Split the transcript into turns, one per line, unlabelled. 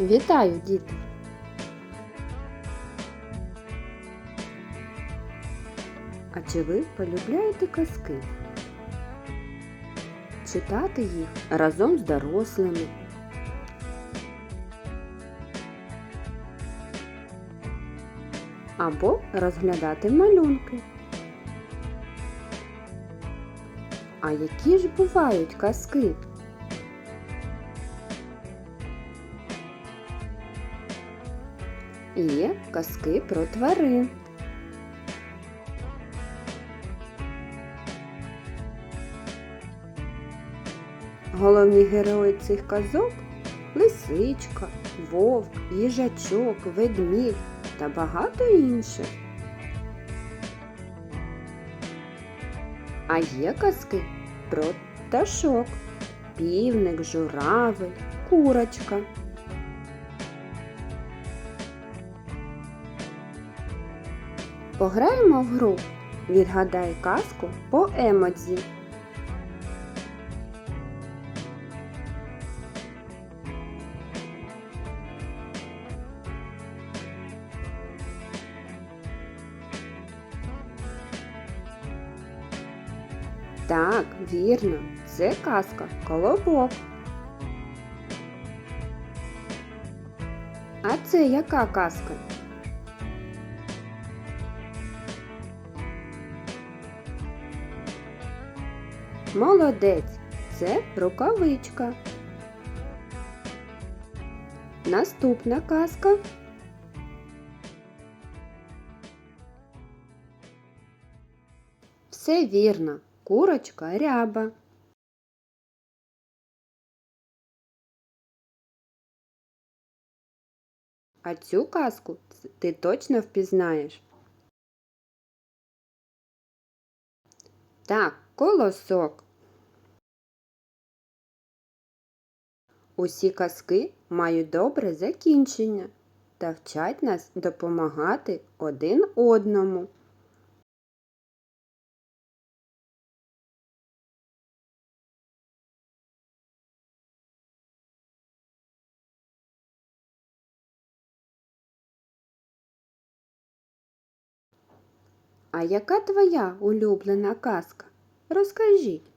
Вітаю, діти! А чи ви полюбляєте казки? Читати їх разом з дорослими. Або розглядати малюнки. А які ж бувають казки? Є казки про тварин. Головні герої цих казок лисичка, вовк, їжачок, ведмідь та багато інших. А є казки про пташок, півник, журавель, курочка. Пограємо в гру. Відгадай казку по емодзі. Так, вірно, це казка Колобок. А це яка казка? Молодець, це рукавичка. Наступна казка. Все вірно, курочка ряба. А цю казку ти точно впізнаєш. Так, колосок. Усі казки мають добре закінчення та вчать нас допомагати один одному. А яка твоя улюблена казка? Розкажіть.